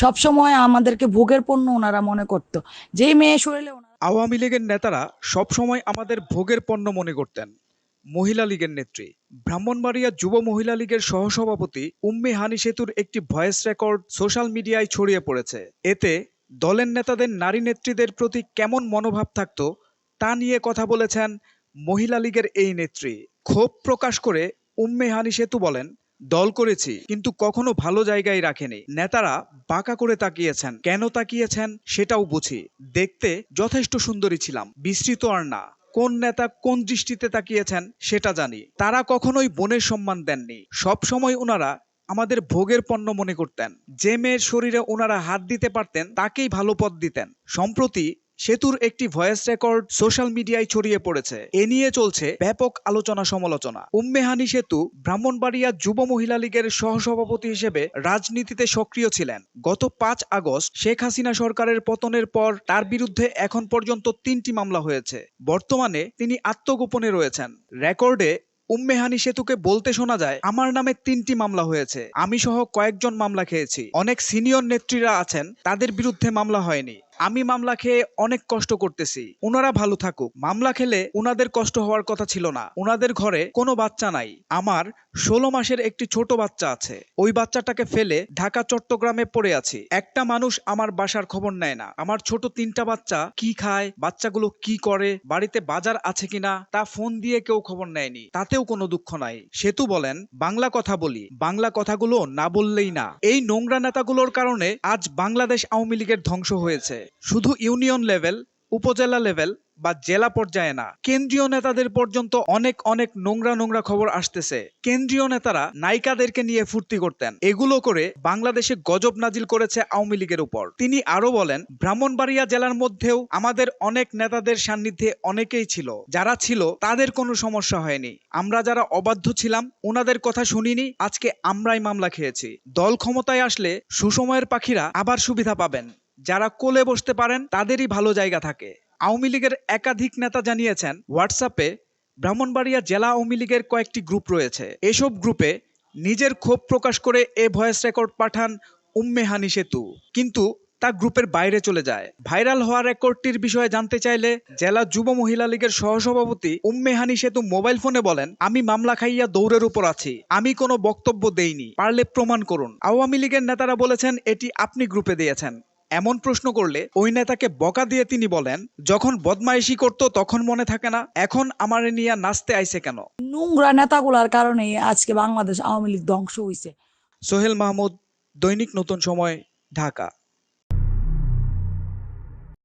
সবসময় আমাদেরকে ভোগের পণ্য ওনারা মনে করতো। যেই মেয়ে শরীরে আওয়ামী লীগের নেতারা সবসময় আমাদের ভোগের পণ্য মনে করতেন। মহিলা লীগের নেত্রী। ব্রাহ্মণবাড়িয়া যুব মহিলা লীগের সহসভাপতি উম্মে হানি সেতুর একটি ভয়েস রেকর্ড সোশ্যাল মিডিয়ায় ছড়িয়ে পড়েছে। এতে দলের নেতাদের নারী নেত্রীদের প্রতি কেমন মনোভাব থাকত তা নিয়ে কথা বলেছেন মহিলা লীগের এই নেত্রী। ক্ষোভ প্রকাশ করে উম্মে হানি সেতু বলেন, দল করেছি, কিন্তু কখনো ভালো জায়গায় রাখেনি। নেতারা বাঁকা করে তাকিয়েছেন। কেন তাকিয়েছেন সেটাও বুঝি। দেখতে যথেষ্ট সুন্দরী ছিলাম, বিস্তৃত আর না। কোন নেতা কোন দৃষ্টিতে তাকিয়েছেন সেটা জানি। তারা কখনোই বনের সম্মান দেননি। সব সময় ওনারা আমাদের ভোগের পণ্য মনে করতেন। যে মেয়ের শরীরে ওনারা হাত দিতে পারতেন, তাকেই ভালো পথ দিতেন। সম্প্রতি সেতুর একটি ভয়েস রেকর্ড সোশ্যাল মিডিয়ায় ছড়িয়ে পড়েছে। এ নিয়ে চলছে ব্যাপক আলোচনা সমালোচনা। উম্মেহানি সেতু ব্রাহ্মণবাড়িয়া যুব মহিলা লীগের সহসভাপতি হিসেবে রাজনীতিতে সক্রিয় ছিলেন। গত পাঁচ আগস্ট শেখ হাসিনা সরকারের পতনের পর তার বিরুদ্ধে এখন পর্যন্ত তিনটি মামলা হয়েছে। বর্তমানে তিনি আত্মগোপনে রয়েছেন। রেকর্ডে উম্মেহানি সেতুকে বলতে শোনা যায়, আমার নামে তিনটি মামলা হয়েছে। আমি সহ কয়েকজন মামলা খেয়েছি। অনেক সিনিয়র নেত্রীরা আছেন, তাদের বিরুদ্ধে মামলা হয়নি। আমি মামলা খেয়ে অনেক কষ্ট করতেছি। ওনারা ভালো থাকুক। মামলা খেলে ওনাদের কষ্ট হওয়ার কথা ছিল না। ওনাদের ঘরে কোনো বাচ্চা নাই। আমার ষোলো মাসের একটি ছোট বাচ্চা আছে। ওই বাচ্চাটাকে ফেলে ঢাকা, চট্টগ্রামে পড়ে আছি। একটা মানুষ আমার বাসার খবর নেয় না। আমার ছোট তিনটা বাচ্চা কি খায়, বাচ্চাগুলো কি করে, বাড়িতে বাজার আছে কিনা, তা ফোন দিয়ে কেউ খবর নেয়নি। তাতেও কোনো দুঃখ নাই। সেতু বলেন, বাংলা কথা বলি। বাংলা কথাগুলো না বললেই না। এই নোংরা নেতাগুলোর কারণে আজ বাংলাদেশ আওয়ামী লীগের ধ্বংস হয়েছে। শুধু ইউনিয়ন লেভেল, উপজেলা লেভেল বা জেলা পর্যায়ে না, কেন্দ্রীয় নেতাদের পর্যন্ত অনেক অনেক নোংরা নোংরা খবর আসতেছে। কেন্দ্রীয় নেতারা নায়িকাদেরকে নিয়ে ফুর্তি করতেন। এগুলো করে বাংলাদেশে গজব নাজিল করেছে আওয়ামী লীগের উপর। তিনি আরও বলেন, ব্রাহ্মণবাড়িয়া জেলার মধ্যেও আমাদের অনেক নেতাদের সান্নিধ্যে অনেকেই ছিল। যারা ছিল, তাদের কোনো সমস্যা হয়নি। আমরা যারা অবাধ্য ছিলাম ওনাদের কথা শুনিনি, আজকে আমরাই মামলা খেয়েছি। দল ক্ষমতায় আসলে সুসময়ের পাখিরা আবার সুবিধা পাবেন। যারা কোলে বসতে পারেন, তাদেরই ভালো জায়গা থাকে। আওয়ামী লীগের একাধিক নেতা জানিয়েছেন, হোয়াটসঅ্যাপে ব্রাহ্মণবাড়িয়া জেলা আওয়ামী লীগের কয়েকটি গ্রুপ রয়েছে। এসব গ্রুপে নিজের ক্ষোভ প্রকাশ করে এ ভয়েস রেকর্ড পাঠান উম্মে হানি সেতু। কিন্তু তা গ্রুপের বাইরে চলে যায়। ভাইরাল হওয়া রেকর্ডটির বিষয়ে জানতে চাইলে জেলা যুব মহিলা লীগের সহসভাপতি উম্মে হানি সেতু মোবাইল ফোনে বলেন, আমি মামলা খাইয়া দৌড়ের উপর আছি। আমি কোনো বক্তব্য দেইনি। পারলে প্রমাণ করুন। আওয়ামী লীগের নেতারা বলেছেন, এটি আপনি গ্রুপে দিয়েছেন। এমন প্রশ্ন করলে ওই নেতাকে বকা দিয়ে তিনি বলেন যখন বদমাইশি করতো তখন মনে থাকে না এখন আমার নিয়ে নাচতে আইছে কেন? নোংরা নেতাগুলার কারণে আজকে বাংলাদেশ আওয়ামী লীগ ধ্বংস হইছে। সোহেল মাহমুদ দৈনিক নতুন সময় ঢাকা।